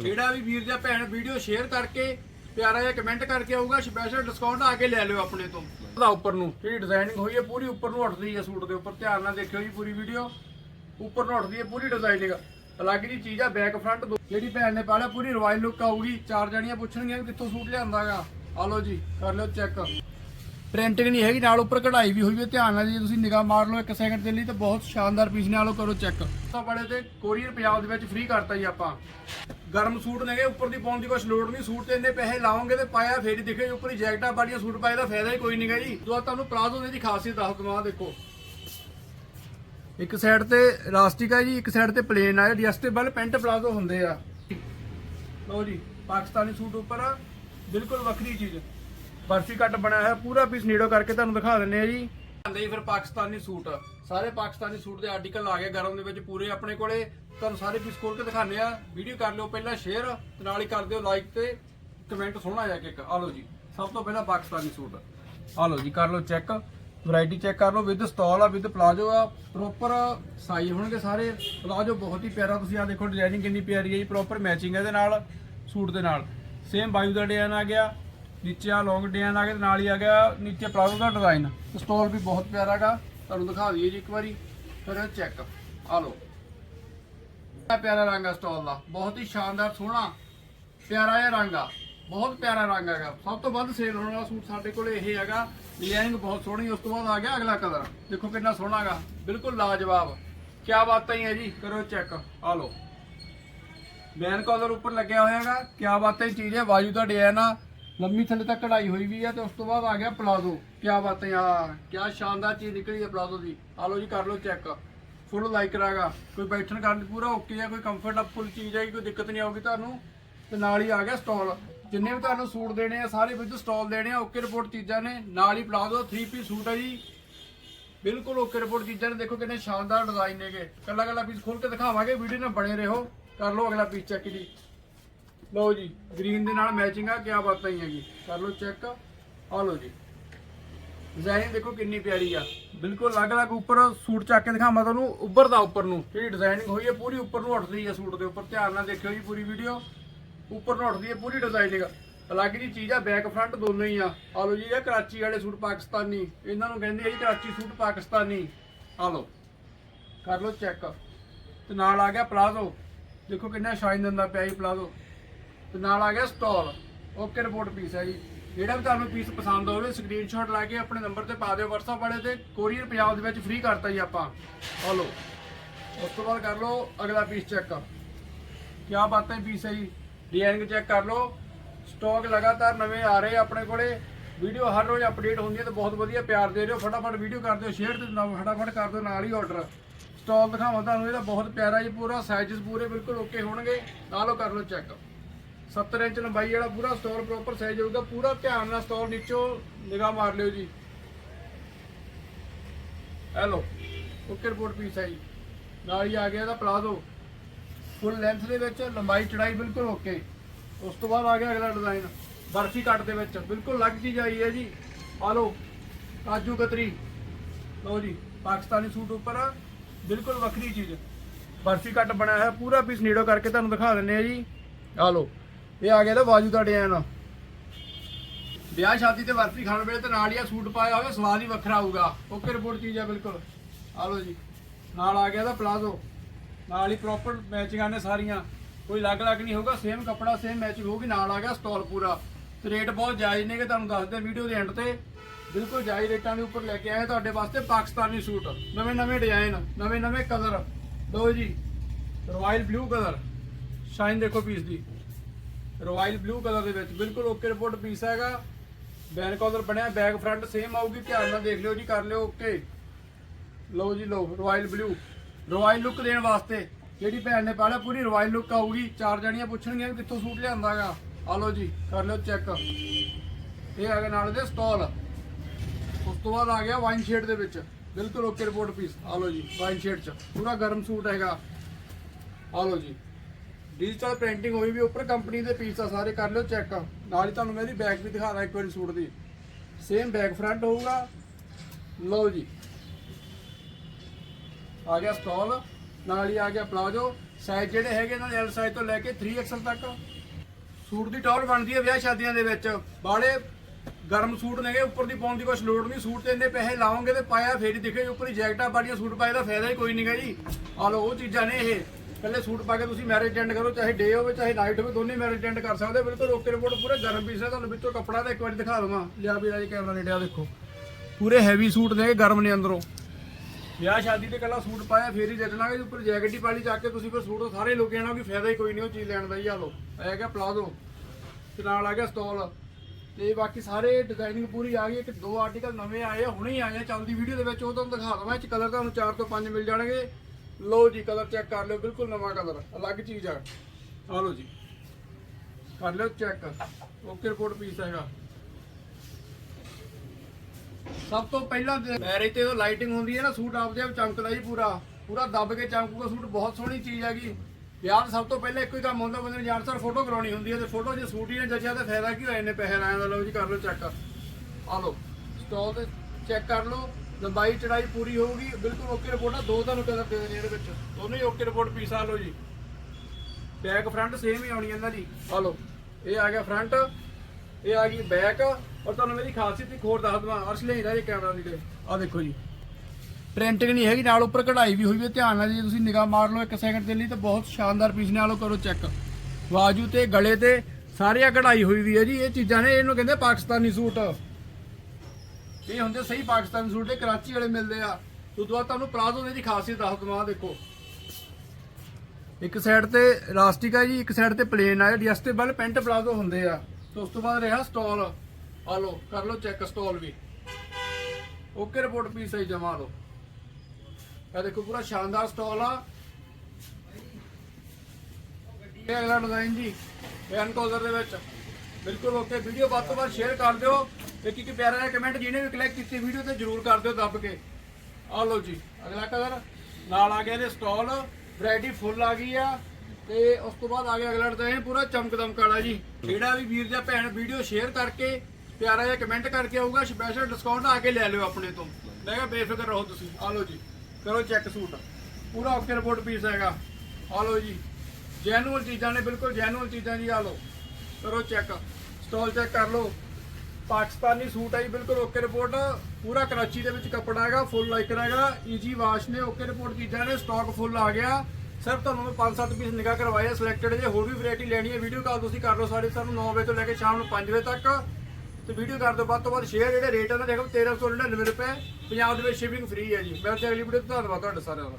ਜਿਹੜਾ ਵੀ ਵੀਰ ਜਾਂ ਭੈਣ ਵੀਡੀਓ ਸ਼ੇਅਰ ਕਰਕੇ ਪਿਆਰਾ ਜਿਹਾ ਕਮੈਂਟ ਕਰਕੇ ਆਊਗਾ ਸਪੈਸ਼ਲ ਡਿਸਕਾਊਂਟ ਆ ਕੇ ਲੈ ਲਿਓ ਆਪਣੇ ਤੋਂ। ਦਾ ਉੱਪਰ ਨੂੰ, ਜਿਹੜੀ ਡਿਜ਼ਾਈਨਿੰਗ ਹੋਈ ਹੈ, ਪੂਰੀ ਉੱਪਰ ਨੂੰ ਉੱਠਦੀ ਹੈ ਸੂਟ ਦੇ ਉੱਪਰ। ਧਿਆਨ ਨਾਲ ਦੇਖਿਓ ਜੀ ਪੂਰੀ ਵੀਡੀਓ ਉੱਪਰ ਨੂੰ ਉੱਠਦੀ ਹੈ ਪੂਰੀ ਡਿਜ਼ਾਈਨਿੰਗ ਅਲੱਗ ਜੀ ਚੀਜ਼ ਆ ਬੈਕ ਫਰੰਟ ਜਿਹੜੀ ਭੈਣ ਨੇ ਪਾਲਿਆ, ਪੂਰੀ ਰੋਇਲ ਲੁੱਕ ਆਊਗੀ। ਚਾਰ ਜਣੀਆਂ ਪੁੱਛਣਗੀਆਂ ਵੀ ਕਿੱਥੋਂ ਸੂਟ ਲਿਆਂਦਾਗਾ ਆ ਲਓ ਜੀ, ਕਰ ਲਿਓ ਚੈੱਕ ਪ੍ਰਿੰਟਿੰਗ ਨਹੀਂ ਹੈਗੀ, ਨਾਲ ਉੱਪਰ ਕਢਾਈ ਵੀ ਹੋਈ ਹੈ, ਧਿਆਨ ਨਾਲ ਜੇ ਤੁਸੀਂ ਨਿਗਾਹ ਮਾਰ ਲਓ ਇੱਕ ਸੈਕਿੰਡ ਦੇ ਲਈ ਤਾਂ ਬਹੁਤ ਸ਼ਾਨਦਾਰ ਪੀਸ ਨੇ ਆਲੋ ਕਰੋ ਚੈੱਕ ਤਾਂ ਬੜੇ ਤੇ ਕੋਰੀਅਰ ਪੰਜਾਬ ਦੇ ਵਿੱਚ ਫ੍ਰੀ ਕਰਤਾ ਜੀ ਆਪਾਂ। ਗਰਮ ਸੂਟ ਨੇਗੇ, ਉੱਪਰ ਦੀ ਪਾਉਣ ਦੀ ਕੁਛ ਲੋੜ ਨਹੀਂ, ਸੂਟ ਤੇ ਇੰਨੇ ਪੈਸੇ ਲਾਉਂਗੇ ਤੇ ਪਾਇਆ ਫੇਰ ਹੀ ਦਿਖੇ, ਉੱਪਰ ਹੀ ਜੈਕਟਾਂ ਪਾੜੀਆਂ ਸੂਟ ਪਾਏ ਦਾ ਫਾਇਦਾ ਹੀ ਕੋਈ ਨਹੀਂਗਾ ਜੀ। ਜੋ ਤੁਹਾਨੂੰ ਪਲਾਜ਼ੋ ਦੀ ਖਾਸੀਅਤ ਦੱਸ ਦਵਾਂ ਦੇਖੋ। ਇੱਕ ਸਾਈਡ ਤੇ ਇਲਾਸਟਿਕ ਆ ਜੀ, ਇੱਕ ਸਾਈਡ ਤੇ ਪਲੇਨ ਆ ਐਡਜਸਟੇਬਲ ਪੈਂਟ ਪਲਾਜ਼ੋ ਹੁੰਦੇ ਆ। ਲਓ ਜੀ, ਪਾਕਿਸਤਾਨੀ ਸੂਟ ਉੱਪਰ ਬਿਲਕੁਲ ਵੱਖਰੀ ਚੀਜ਼। ਬਰਫੀ ਕੱਟ ਬਣਿਆ ਹੋਇਆ, ਪੂਰਾ ਪੀਸ ਨੀਡੋ ਕਰਕੇ ਤੁਹਾਨੂੰ ਦਿਖਾ ਦਿੰਨੇ ਆ ਜੀ। ਆਂਦੇ ਫਿਰ ਪਾਕਿਸਤਾਨੀ ਸੂਟ। ਸਾਰੇ ਪਾਕਿਸਤਾਨੀ ਸੂਟ ਦੇ ਆਰਟੀਕਲ ਆ ਗਏ ਗਰਮ ਦੇ ਵਿੱਚ ਪੂਰੇ ਆਪਣੇ ਕੋਲੇ। ਤੁਹਾਨੂੰ ਸਾਰੇ ਪੀਸ ਖੋਲ ਕੇ ਦਿਖਾਣੇ ਆ। ਵੀਡੀਓ ਕਰ ਲਿਓ ਪਹਿਲਾਂ ਸ਼ੇਅਰ ਤੇ ਨਾਲ ਹੀ ਕਰ ਦਿਓ ਲਾਈਕ ਤੇ ਕਮੈਂਟ ਸੋਹਣਾ ਜਾ ਕੇ ਇੱਕ ਆ ਲਓ ਜੀ, ਸਭ ਤੋਂ ਪਹਿਲਾਂ ਪਾਕਿਸਤਾਨੀ ਸੂਟ। ਆ ਲਓ ਜੀ, ਕਰ ਲਓ ਚੈੱਕ ਵੈਰਾਈਟੀ ਚੈੱਕ ਕਰ ਲਓ ਵਿਦ ਸਟਾਲ ਆ ਵਿਦ ਪਲਾਜੋ ਆ। ਪ੍ਰੋਪਰ ਸਾਈਜ਼ ਹੋਣਗੇ ਸਾਰੇ। ਪਲਾਜੋ ਬਹੁਤ ਹੀ ਪਿਆਰਾ, ਤੁਸੀਂ ਆ ਦੇਖੋ ਡਿਜ਼ਾਈਨਿੰਗ ਕਿੰਨੀ ਪਿਆਰੀ ਹੈ ਜੀ। ਪ੍ਰੋਪਰ ਮੈਚਿੰਗ ਹੈ ਇਹਦੇ ਨਾਲ, ਸੂਟ ਦੇ ਨਾਲ। ਸੇਮ ਬਾਜੂ ਦਾ ਡਿਜ਼ਾਈਨ ਆ ਗਿਆ। ਨੀਚੇ ਆ ਲੌਂਗ ਡਿਜ਼ਾਈਨ ਆ ਗਿਆ ਤੇ ਨਾਲ ਹੀ ਆ ਗਿਆ ਨੀਚੇ ਪਲਾਜੋ ਦਾ ਡਿਜ਼ਾਈਨ ਸਟੋਲ ਵੀ ਬਹੁਤ ਪਿਆਰਾ ਗਾ। ਤੁਹਾਨੂੰ ਦਿਖਾ ਦਈਏ ਜੀ ਇੱਕ ਵਾਰੀ। ਫਿਰ ਚੈੱਕ ਆ ਲਓ। ਬੜਾ ਪਿਆਰਾ ਰੰਗ ਆ ਸਟਾਲ ਦਾ। ਬਹੁਤ ਹੀ ਸ਼ਾਨਦਾਰ, ਸੋਹਣਾ, ਪਿਆਰਾ ਜਿਹਾ ਰੰਗ ਆ। ਬਹੁਤ ਪਿਆਰਾ ਰੰਗ ਹੈਗਾ। ਸਭ ਤੋਂ ਵੱਧ ਸੇਲ ਹੋਣ ਵਾਲਾ ਸੂਟ ਸਾਡੇ ਕੋਲ ਇਹ ਹੈਗਾ। ਡਿਜ਼ਾਈਨਿੰਗ ਬਹੁਤ ਸੋਹਣੀ, ਉਸ ਤੋਂ ਬਾਅਦ ਆ ਗਿਆ ਅਗਲਾ ਕਲਰ ਦੇਖੋ ਕਿੰਨਾ ਸੋਹਣਾ ਹੈਗਾ ਬਿਲਕੁਲ ਲਾਜਵਾਬ। ਕੀ ਬਾਤਾਂ ਹੀ ਹੈ ਜੀ। ਕਰੋ ਚੈੱਕ ਆ ਲਓ। ਮੈਨ ਕਾਲਰ ਉੱਪਰ ਲੱਗਿਆ ਹੋਇਆ ਹੈਗਾ ਕੀ ਬਾਤਾਂ ਹੀ ਚੀਜ਼ ਹੈ। ਬਾਜੂ ਦਾ ਡਿਜ਼ਾਈਨ ਆ। ਲੰਮੀ ਥੱਲੇ ਤੱਕ ਕਢਾਈ ਹੋਈ ਵੀ ਹੈ ਤੇ ਉਸ ਤੋਂ ਬਾਅਦ ਆ ਗਿਆ ਪਲਾਜ਼ੋ। ਕੀ ਬਾਤਾਂ ਯਾਰ ਕੀ ਸ਼ਾਨਦਾਰ ਚੀਜ਼ ਨਿਕਲੀ ਹੈ ਪਲਾਜ਼ੋ ਦੀ। ਆ ਲਓ ਜੀ, ਕਰ ਲਓ ਚੈੱਕ ਫੁੱਲ ਲਾਈਕ ਕਰਾਗਾ ਕੋਈ ਬੈਠਣ ਕਰਨ ਪੂਰਾ ਓਕੇ ਹੈ ਕੋਈ ਕੰਫਰਟੇਬਲ ਚੀਜ਼ ਹੈ ਕੋਈ ਦਿੱਕਤ ਨਹੀਂ ਆਊਗੀ ਤੁਹਾਨੂੰ। ਤੇ ਨਾਲ ਹੀ ਆ ਗਿਆ ਸਟਾਲ ਜਿੰਨੇ ਵੀ ਤੁਹਾਨੂੰ ਸੂਟ ਦੇਣੇ ਆ, ਸਾਰੇ ਵਿਦ ਸਟਾਲ ਦੇਣੇ ਆ ਓਕੇ ਰਿਪੋਰਟ ਚੀਜ਼ਾਂ ਨੇ। ਨਾਲ ਹੀ ਪਲਾਜ਼ੋ 3 ਪੀਸ ਸੂਟ ਹੈ ਜੀ। ਬਿਲਕੁਲ ਓਕੇ ਰਿਪੋਰਟ ਚੀਜ਼ਾਂ ਨੇ। ਦੇਖੋ ਕਿੰਨੇ ਸ਼ਾਨਦਾਰ ਡਿਜ਼ਾਈਨ ਨੇਗੇ ਕੱਲਾ ਕੱਲਾ ਪੀਸ ਖੋਲ ਕੇ ਦਿਖਾਵਾਂਗੇ। ਵੀਡੀਓ ਨਾਲ ਬਣੇ ਰਹੋ। ਕਰ ਲਓ ਅਗਲਾ ਪੀਸ ਚੈੱਕ ਜੀ। ਲਓ ਜੀ ਗ੍ਰੀਨ ਦੇ ਨਾਲ ਮੈਚਿੰਗ ਆ, ਕਿਆ ਬਾਤਾਂ ਹੀ ਹੈਗੀ ਕਰ ਲਓ ਚੈੱਕ ਆ ਲਓ ਜੀ। ਡਿਜ਼ਾਈਨ ਦੇਖੋ ਕਿੰਨੀ ਪਿਆਰੀ ਆ। ਬਿਲਕੁਲ ਅਲੱਗ-ਅਲੱਗ ਉੱਪਰ ਸੂਟ ਚੱਕ ਕੇ ਦਿਖਾਵਾਂ ਤੁਹਾਨੂੰ ਉੱਪਰ ਦਾ ਉੱਪਰ ਨੂੰ। ਜਿਹੜੀ ਡਿਜ਼ਾਈਨਿੰਗ ਹੋਈ ਹੈ ਪੂਰੀ ਉੱਪਰ ਨੂੰ ਉੱਠਦੀ ਹੈ ਸੂਟ ਦੇ ਉੱਪਰ। ਧਿਆਨ ਨਾਲ ਦੇਖਿਓ ਜੀ ਪੂਰੀ ਵੀਡੀਓ ਉੱਪਰ ਨੂੰ ਉੱਠਦੀ ਹੈ ਪੂਰੀ ਡਿਜ਼ਾਈਨਿੰਗ ਅਲੱਗ ਜੀ ਚੀਜ਼ ਆ ਬੈਕ ਫਰੰਟ ਦੋਨੋਂ ਹੀ ਆ। ਆ ਲਓ ਜੀ, ਇਹ ਕਰਾਚੀ ਵਾਲੇ ਸੂਟ ਪਾਕਿਸਤਾਨੀ। ਇਹਨਾਂ ਨੂੰ ਕਹਿੰਦੇ ਆ ਜੀ ਕਰਾਚੀ ਸੂਟ ਪਾਕਿਸਤਾਨੀ। ਆ ਲਓ। ਕਰ ਲਓ ਚੈੱਕ ਤੇ ਨਾਲ ਆ ਗਿਆ ਪਲਾਜ਼ੋ ਦੇਖੋ ਕਿੰਨਾ ਸ਼ਾਈਨ ਦਿੰਦਾ ਪਿਆ ਜੀ ਪਲਾਜ਼ੋ ਤੇ ਨਾਲ ਆ ਗਿਆ ਸਟਾਲ ਓਕੇ ਰਿਪੋਰਟ ਪੀਸ ਹੈ ਜੀ। ਜਿਹੜਾ ਵੀ ਤੁਹਾਨੂੰ ਪੀਸ ਪਸੰਦ ਹੋਵੇ ਸਕਰੀਨਸ਼ਾਟ ਲਾ ਕੇ ਆਪਣੇ ਨੰਬਰ ਤੇ ਪਾ ਦਿਓ WhatsApp ਵਾਲੇ ਤੇ। ਕੋਰੀਅਰ ਪੰਜਾਬ ਦੇ ਵਿੱਚ ਫ੍ਰੀ ਕਰਤਾ ਜੀ ਆਪਾਂ। ਆ ਲਓ ਉਸ ਤੋਂ ਬਾਅਦ ਕਰ ਲਓ ਅਗਲਾ ਪੀਸ ਚੈੱਕ ਕੀ ਬਾਤ ਹੈ ਪੀਸ ਹੈ ਜੀ। ਡਿਜ਼ਾਈਨਿੰਗ ਚੈੱਕ ਕਰ ਲਓ। ਸਟਾਕ ਲਗਾਤਾਰ ਨਵੇਂ ਆ ਰਹੇ ਆਪਣੇ ਕੋਲੇ। ਵੀਡੀਓ ਹਰ ਰੋਜ਼ ਅਪਡੇਟ ਹੁੰਦੀ ਹੈ ਤੇ ਬਹੁਤ ਵਧੀਆ ਪਿਆਰ ਦੇ ਰਹੇ ਹੋ। ਫਟਾਫਟ ਵੀਡੀਓ ਕਰ ਦਿਓ ਸ਼ੇਅਰ ਤੇ ਫਟਾਫਟ ਕਰ ਦਿਓ ਨਾਲ ਹੀ ਆਰਡਰ ਸਟਾਲ ਦਿਖਾਵਾਂ ਤੁਹਾਨੂੰ, ਇਹਦਾ ਬਹੁਤ ਪਿਆਰਾ ਜੀ ਪੂਰਾ ਸਾਈਜ਼ਸ ਪੂਰੇ ਬਿਲਕੁਲ ਓਕੇ ਹੋਣਗੇ। ਨਾਲੋਂ ਕਰ ਲਓ ਚੈੱਕ 70 ਇੰਚ ਲੰਬਾਈ ਵਾਲਾ ਪੂਰਾ ਸਟੋਰ ਪ੍ਰੋਪਰ ਸਾਈਜ਼ ਹੋਊਗਾ, ਪੂਰਾ ਧਿਆਨ ਨਾਲ ਸਟੋਰ ਨੀਚੋਂ ਨਿਗਾਹ ਮਾਰ ਲਿਓ ਜੀ। ਹੈਲੋ ਓਕੇ ਰਿਪੋਰਟ ਪੀਸ ਹੈ ਜੀ। ਨਾਲ ਹੀ ਆ ਗਿਆ ਇਹਦਾ ਪਲਾਜ਼ੋ ਫੁੱਲ ਲੈਂਥ ਦੇ ਵਿੱਚ ਲੰਬਾਈ ਚੜਾਈ ਬਿਲਕੁਲ ਓਕੇ ਉਸ ਤੋਂ ਬਾਅਦ ਆ ਗਿਆ ਅਗਲਾ ਡਿਜ਼ਾਈਨ ਬਰਫੀ ਕੱਟ ਦੇ ਵਿੱਚ। ਬਿਲਕੁਲ ਅਲੱਗ ਚੀਜ਼ ਆਈ ਹੈ ਜੀ। ਆ ਲਓ, ਕਾਜੂ ਕਤਰੀ। ਲਓ ਜੀ, ਪਾਕਿਸਤਾਨੀ ਸੂਟ ਉੱਪਰ, ਬਿਲਕੁਲ ਵੱਖਰੀ ਚੀਜ਼। ਬਰਫੀ ਕੱਟ ਬਣਿਆ ਹੋਇਆ, ਪੂਰਾ ਪੀਸ ਨੀਡੋ ਕਰਕੇ ਤੁਹਾਨੂੰ ਦਿਖਾ ਦਿੰਨੇ ਆ ਜੀ। ਆ ਲਓ ਇਹ ਆ ਗਿਆ ਤਾਂ ਬਾਜੂ ਦਾ ਡਿਜ਼ਾਈਨ। ਵਿਆਹ ਸ਼ਾਦੀ ਤੇ ਵਰਤੀ ਖਾਣ ਵੇਲੇ ਤੇ ਨਾਲ ਹੀ ਆ ਸੂਟ ਪਾਇਆ ਹੋਵੇ ਸਵਾਦ ਹੀ ਵੱਖਰਾ ਆਊਗਾ। ਓਕੇ ਰਿਪੋਰਟ ਚੀਜ਼ ਆ ਬਿਲਕੁਲ। ਆ ਲਓ ਜੀ। ਨਾਲ ਆ ਗਿਆ ਦਾ ਪਲਾਜ਼ੋ ਨਾਲ ਹੀ ਪ੍ਰੋਪਰ ਮੈਚਿੰਗਾਂ ਨੇ ਸਾਰੀਆਂ। ਕੋਈ ਅਲੱਗ ਅਲੱਗ ਨਹੀਂ ਹੋਊਗਾ ਸੇਮ ਕੱਪੜਾ ਸੇਮ ਮੈਚਿੰਗ ਹੋਊਗੀ। ਨਾਲ ਆ ਗਿਆ ਸਟਾਲ ਪੂਰਾ। ਤੇ ਰੇਟ ਬਹੁਤ ਜਾਇਜ਼ ਨੇਗੇ, ਤੁਹਾਨੂੰ ਦੱਸਦੇ ਵੀਡੀਓ ਦੇ ਐਂਡ ਤੇ। ਬਿਲਕੁਲ ਜਾਇਜ਼ ਰੇਟਾਂ ਦੇ ਉੱਪਰ ਲੈ ਕੇ ਆਏ ਤੁਹਾਡੇ ਵਾਸਤੇ ਪਾਕਿਸਤਾਨੀ ਸੂਟ। ਨਵੇਂ ਨਵੇਂ ਡਿਜ਼ਾਈਨ ਨਵੇਂ ਨਵੇਂ ਕਲਰ ਲਓ ਜੀ ਰਾਇਲ ਬਲੂ ਕਲਰ ਸ਼ਾਈਨ ਦੇਖੋ ਪੀਸ ਦੀ। ਰਾਇਲ ਬਲੂ ਕਲਰ ਦੇ ਵਿੱਚ। ਬਿਲਕੁਲ ਓਕੇ ਰਿਪੋਰਟ ਪੀਸ ਹੈਗਾ। ਬੈਨ ਕਲਰ ਬਣਿਆ, ਬੈਕ ਫਰੰਟ ਸੇਮ ਆਊਗੀ। ਧਿਆਨ ਨਾਲ ਦੇਖ ਲਿਓ ਜੀ, ਕਰ ਲਿਓ, ਓਕੇ। ਲਓ ਜੀ, ਲਓ, ਰਾਇਲ ਬਲੂ। ਰਾਇਲ ਲੁੱਕ ਦੇਣ ਵਾਸਤੇ ਜਿਹੜੀ ਭੈਣ ਨੇ ਪਾਲਿਆ, ਪੂਰੀ ਰਾਇਲ ਲੁੱਕ ਆਊਗੀ। ਚਾਰ ਜਣੀਆਂ ਪੁੱਛਣਗੀਆਂ ਵੀ ਕਿੱਥੋਂ ਸੂਟ ਲਿਆਂਦਾਗਾ ਆ ਲਓ ਜੀ, ਕਰ ਲਿਓ ਚੈੱਕ ਇਹ ਹੈਗਾ ਨਾਲ ਦੇ ਸਟਾਲ ਉਸ ਤੋਂ ਬਾਅਦ ਆ ਗਿਆ ਵਾਈਨ ਸ਼ੇਡ ਦੇ ਵਿੱਚ। ਬਿਲਕੁਲ ਓਕੇ ਰਿਪੋਰਟ ਪੀਸ ਆ ਲਓ ਜੀ ਵਾਈਨ ਸ਼ੇਡ ਚ। ਪੂਰਾ ਗਰਮ ਸੂਟ ਹੈਗਾ। ਆ ਲਓ ਜੀ। ਡਿਜੀਟਲ ਪ੍ਰਿੰਟਿੰਗ ਹੋਈ ਵੀ, ਉੱਪਰ ਕੰਪਨੀ ਦੇ ਪੀਸ ਆ ਸਾਰੇ, ਕਰ ਲਿਓ ਚੈੱਕ ਨਾਲ ਹੀ ਤੁਹਾਨੂੰ ਮੈਂ ਇਹਦੀ ਬੈਕ ਵੀ ਦਿਖਾ ਦਿਖਾਦਾ ਇੱਕ ਵਾਰੀ ਸੂਟ ਦੀ। ਸੇਮ ਬੈਕ ਫਰੰਟ ਹੋਊਗਾ। ਲਓ ਜੀ। ਆ ਗਿਆ ਸਟਾਲ ਨਾਲ ਹੀ ਆ ਗਿਆ ਪਲਾਜੋ ਸਾਈਜ਼ ਜਿਹੜੇ ਹੈਗੇ ਇਹਨਾਂ ਦੇ ਐਲ ਸਾਈਜ਼ ਤੋਂ ਲੈ ਕੇ 3XL ਤੱਕ। ਸੂਟ ਦੀ ਟੌਰ ਬਣਦੀ ਹੈ ਵਿਆਹ ਸ਼ਾਦੀਆਂ ਦੇ ਵਿੱਚ। ਬਾਲੇ ਗਰਮ ਸੂਟ ਨੇਗੇ, ਉੱਪਰ ਦੀ ਪਾਉਣ ਦੀ ਕੁਛ ਲੋੜ ਨਹੀਂ। ਸੂਟ ਤੇ ਇੰਨੇ ਪੈਸੇ ਲਾਓਗੇ ਤੇ ਪਾਇਆ ਫੇਰ ਹੀ ਦਿਖੇ, ਉੱਪਰ ਹੀ ਜੈਕਟਾਂ ਪਾੜੀਆਂ, ਸੂਟ ਪਾਏ ਦਾ ਫਾਇਦਾ ਹੀ ਕੋਈ ਨਹੀਂਗਾ ਜੀ। ਆ ਲਓ, ਉਹ ਚੀਜ਼ਾਂ ਨੇ ਇਹ। ਪਹਿਲੇ ਸੂਟ ਪਾ ਕੇ ਤੁਸੀਂ ਮੈਰਿਜ ਅਟੈਂਡ ਕਰੋ, ਚਾਹੇ ਡੇ ਹੋਵੇ, ਚਾਹੇ ਨਾਈਟ ਹੋਵੇ, ਦੋਨੇ ਮੈਰਿਜ ਅਟੈਂਡ ਕਰ ਸਕਦੇ ਹੋ। ਬਿਲਕੁਲ ਓਕੇ ਰਿਪੋਰਟ ਪੂਰੇ ਗਰਮ ਪੀਸ ਹੈ, ਤੁਹਾਨੂੰ ਵਿੱਚੋਂ ਕੱਪੜਾ ਤਾਂ ਇੱਕ ਵਾਰੀ ਦਿਖਾ ਦਵਾਂ। ਲਿਆ ਵੀ ਰਾਜ ਕੈਮਰਾ ਨੇੜੇ ਆ ਦੇਖੋ। ਪੂਰੇ ਹੈਵੀ ਸੂਟ ਨੇ, ਗਰਮ ਨੇ ਅੰਦਰੋਂ। ਵਿਆਹ ਸ਼ਾਦੀ ਤੇ ਕੱਲਾ ਸੂਟ ਪਾਇਆ, ਫੇਰ ਹੀ ਜੱਜਣਾਗੇ ਜੇ ਉੱਪਰ ਜੈਕਟ ਹੀ ਪਾਲੀ ਚੱਕ ਕੇ ਤੁਸੀਂ ਫਿਰ ਸੂਟ ਸਾਰੇ ਲੋਕ ਕਹਿਣਾ ਵੀ ਫਾਇਦਾ ਹੀ ਕੋਈ ਨਹੀਂ, ਉਹ ਚੀਜ਼ ਲੈਣ ਦਾ ਹੀ ਆ ਲੋ ਇਹ ਗਿਆ ਪਲਾਜ਼ੋ ਤੇ ਨਾਲ ਆ ਗਿਆ ਸਟਾਲ ਤੇ ਬਾਕੀ ਸਾਰੇ ਡਿਜ਼ਾਈਨਿੰਗ ਪੂਰੀ ਆ ਗਈ, ਇੱਕ ਦੋ ਆਰਟੀਕਲ ਨਵੇਂ ਆਏ ਆ, ਹੁਣੇ ਹੀ ਆਏ ਆ, ਚੱਲਦੀ ਵੀਡੀਓ ਦੇ ਵਿੱਚ, ਉਹ ਤੁਹਾਨੂੰ ਦਿਖਾ ਦਵਾਂ, ਇਹ ਚ ਕਲਰ ਤੁਹਾਨੂੰ 4 ਤੋਂ 5 ਮਿਲ ਜਾਣਗੇ। ਲਓ ਜੀ, ਕਲਰ ਚੈੱਕ ਕਰ ਲਿਓ, ਬਿਲਕੁਲ ਨਵਾਂ ਕਲਰ, ਅਲੱਗ ਚੀਜ਼ ਆ। ਆ ਲਓ ਜੀ। ਕਰ ਲਿਓ ਚੈੱਕ। ਓਕੇ ਰਿਪੋਰਟ ਪੀਸ ਹੈਗਾ। ਸਭ ਤੋਂ ਪਹਿਲਾਂ ਮੈਰਿਜ ਤੇ ਉਹ ਲਾਈਟਿੰਗ ਹੁੰਦੀ ਹੈ ਨਾ, ਸੂਟ ਆਪਦੇ ਆਪ ਚਮਕਦਾ ਜੀ ਪੂਰਾ। ਪੂਰਾ ਦੱਬ ਕੇ ਚਮਕੂਗਾ ਸੂਟ, ਬਹੁਤ ਸੋਹਣੀ ਚੀਜ਼ ਹੈਗੀ। ਵਿਆਹ ਸਭ ਤੋਂ ਪਹਿਲਾਂ ਇੱਕੋ ਹੀ ਕੰਮ ਹੁੰਦਾ, ਬੰਦੇ ਨੇ ਜਾਣ ਸਰ ਫੋਟੋ ਕਰਾਉਣੀ ਹੁੰਦੀ ਹੈ ਤੇ ਫੋਟੋ ਜੇ ਸੂਟ ਹੀ ਨਾ ਜੱਜਿਆ ਤਾਂ ਫਾਇਦਾ ਕੀ ਹੋਇਆ ਇੰਨੇ ਪੈਸੇ ਲਾਇਆ ਦਾ? ਲਓ ਜੀ, ਕਰ ਲਓ ਚੈੱਕ। ਆ ਲਓ, ਸਟਾਲ ਤੇ ਚੈੱਕ ਕਰ ਲਓ। ਲੰਬਾਈ ਚੜਾਈ ਪੂਰੀ ਹੋਊਗੀ, ਬਿਲਕੁਲ ਓਕੇ ਰਿਪੋਰਟ ਆ, ਦੋ ਤੁਹਾਨੂੰ ਕਲਰ ਦੇ ਦੇਣੇ ਇਹਦੇ ਵਿੱਚ। ਦੋਨੋਂ ਹੀ ਓਕੇ ਰਿਪੋਰਟ ਪੀਸ ਆ ਲਓ ਜੀ। ਬੈਕ ਫਰੰਟ ਸੇਮ ਹੀ ਆਉਣੀ ਇਹਨਾਂ ਦੀ। ਆ ਲਓ, ਇਹ ਆ ਗਿਆ ਫਰੰਟ ਇਹ ਆ ਗਈ ਬੈਕ ਔਰ ਤੁਹਾਨੂੰ ਮੇਰੀ ਖਾਸੀਅਤ ਇੱਕ ਹੋਰ ਦੱਸ ਦਵਾਂ, ਅਰਸ਼ ਲੈ ਜੀ ਕੈਮਰਾ ਦੀ ਆ ਦੇਖੋ ਜੀ। ਪ੍ਰਿੰਟਿੰਗ ਨਹੀਂ ਹੈਗੀ, ਨਾਲ ਉੱਪਰ ਕਢਾਈ ਵੀ ਹੋਈ ਵੀ ਹੈ। ਧਿਆਨ ਨਾਲ ਜੇ ਤੁਸੀਂ ਨਿਗਾਹ ਮਾਰ ਲਓ ਇੱਕ ਸੈਕਿੰਡ ਦੇ ਲਈ ਤਾਂ ਬਹੁਤ ਸ਼ਾਨਦਾਰ ਪੀਸ ਨੇ ਆਲੋ ਕਰੋ ਚੈੱਕ ਬਾਜੂ ਤੇ, ਗਲੇ ਤੇ ਸਾਰੀਆਂ ਕਢਾਈ ਹੋਈ ਵੀ ਹੈ ਜੀ, ਇਹ ਚੀਜ਼ਾਂ ਨੇ, ਇਹਨੂੰ ਕਹਿੰਦੇ ਪਾਕਿਸਤਾਨੀ ਸੂਟ। ਇਹ ਹੁੰਦੇ ਸਹੀ ਪਾਕਿਸਤਾਨੀ ਸੂਟ, ਇਹ ਕਰਾਚੀ ਵਾਲੇ ਮਿਲਦੇ ਆ। ਉਸ ਤੋਂ ਬਾਅਦ ਤੁਹਾਨੂੰ ਪਲਾਜ਼ੋ ਦੀ ਖਾਸੀਅਤ ਦੱਸ ਦਵਾਂ ਦੇਖੋ। ਇੱਕ ਸਾਈਡ ਤੇ ਇਲਾਸਟਿਕ ਆ ਜੀ, ਇੱਕ ਸਾਈਡ ਤੇ ਪਲੇਨ ਆ। ਐਡਜਸਟੇਬਲ ਪੈਂਟ ਪਲਾਜ਼ੋ ਹੁੰਦੇ ਆ। ਤੇ ਉਸ ਤੋਂ ਬਾਅਦ ਰਿਹਾ ਸਟਾਲ ਆ ਲਓ, ਕਰ ਲਓ ਚੈੱਕ ਸਟਾਲ ਵੀ। ਓਕੇ ਰਿਪੋਰਟ ਪੀਸ ਹੈ ਜਮਾ ਲਓ। ਇਹ ਦੇਖੋ, ਪੂਰਾ ਸ਼ਾਨਦਾਰ ਸਟਾਲ ਆ। ਇਹ ਅਗਲਾ ਡਿਜ਼ਾਈਨ ਜੀ ਪੈਨ ਕੋਲਰ ਦੇ ਵਿੱਚ। ਬਿਲਕੁਲ ਓਕੇ ਵੀਡੀਓ ਵੱਧ ਤੋਂ ਵੱਧ ਸ਼ੇਅਰ ਕਰ ਦਿਓ। ਇੱਕ ਇੱਕ ਪਿਆਰਾ ਜਿਹਾ ਕਮੈਂਟ ਜਿਹਨੇ ਵੀ ਕਲਿੱਕ ਕੀਤੀ ਵੀਡੀਓ ਤੇ ਜਰੂਰ ਕਰ ਦਿਓ ਦੱਬ ਕੇ। ਆ ਲਓ ਜੀ, ਅਗਲਾ ਕਲਰ ਨਾਲ ਆ ਗਿਆ ਇਹਦੇ ਸਟਾਲ ਵੈਰਾਈਟੀ ਫੁੱਲ ਆ ਗਈ ਆ। ਤੇ ਉਸ ਤੋਂ ਬਾਅਦ ਆ ਗਿਆ ਅਗਲਾ ਡਿਜ਼ਾਈਨ ਪੂਰਾ ਚਮਕਦਮ ਕਾਲਾ ਜੀ। ਜਿਹੜਾ ਵੀ ਵੀਰ ਜਾਂ ਭੈਣ ਵੀਡੀਓ ਸ਼ੇਅਰ ਕਰਕੇ ਪਿਆਰਾ ਜਿਹਾ ਕਮੈਂਟ ਕਰਕੇ ਆਊਗਾ ਸਪੈਸ਼ਲ ਡਿਸਕਾਊਂਟ ਆ ਕੇ ਲੈ ਲਿਓ ਆਪਣੇ ਤੋਂ। ਮੈਂ ਕਿਹਾ ਬੇਫਿਕਰ ਰਹੋ ਤੁਸੀਂ। ਆ ਲਓ ਜੀ, ਕਰੋ ਚੈੱਕ ਸੂਟ ਪੂਰਾ ਓਕੇ ਰਿਪੋਰਟ ਪੀਸ ਹੈਗਾ। ਆ ਲਓ ਜੀ ਜੈਨੂਅਲ ਚੀਜ਼ਾਂ ਨੇ, ਬਿਲਕੁਲ ਜੈਨੂਅਲ ਚੀਜ਼ਾਂ ਜੀ ਆ ਲਓ। ਕਰੋ ਚੈੱਕ ਸਟਾਲ ਚੈੱਕ ਕਰ ਲਓ। ਪਾਕਿਸਤਾਨੀ ਸੂਟ ਹੈ ਜੀ, ਬਿਲਕੁਲ ਓਕੇ ਰਿਪੋਰਟ ਪੂਰਾ ਕਰਾਚੀ ਦੇ ਵਿੱਚ ਕੱਪੜਾ ਹੈਗਾ ਫੁੱਲ ਲਾਈਕਰ ਹੈਗਾ। ਈਜੀ ਵਾਸ਼ ਨੇ ਓਕੇ ਰਿਪੋਰਟ ਚੀਜ਼ਾਂ ਨੇ ਸਟਾਕ ਫੁੱਲ ਆ ਗਿਆ। ਸਰ ਤੁਹਾਨੂੰ ਮੈਂ 5-7 ਪੀਸ ਨਿਗਾਹ ਕਰਵਾਇਆ ਸਿਲੈਕਟਡ ਜੇ, ਹੋਰ ਵੀ ਵੈਰਾਈਟੀ ਲੈਣੀ ਹੈ ਵੀਡੀਓ ਕਾਲ ਤੁਸੀਂ ਕਰ ਲਓ ਸਾਡੇ ਸਾਨੂੰ 9 ਵਜੇ ਤੋਂ ਲੈ ਕੇ ਸ਼ਾਮ ਨੂੰ 5 ਵਜੇ ਤੱਕ। ਤੇ ਵੀਡੀਓ ਕਰ ਦਿਓ, ਵੱਧ ਤੋਂ ਵੱਧ ਸ਼ੇਅਰ ਜਿਹੜੇ ਰੇਟ ਆ ਨਾ, ਦੇਖੋ 1399 ਰੁਪਏ, ਪੰਜਾਬ ਦੇ ਵਿੱਚ ਸ਼ਿਪਿੰਗ ਫ੍ਰੀ ਹੈ ਜੀ। ਮੈਂ ਤੇ ਅਗਲੀ ਵੀਡੀਓ ਧੰਨਵਾਦ ਤੁਹਾਡਾ ਸਾਰਿਆਂ ਦਾ।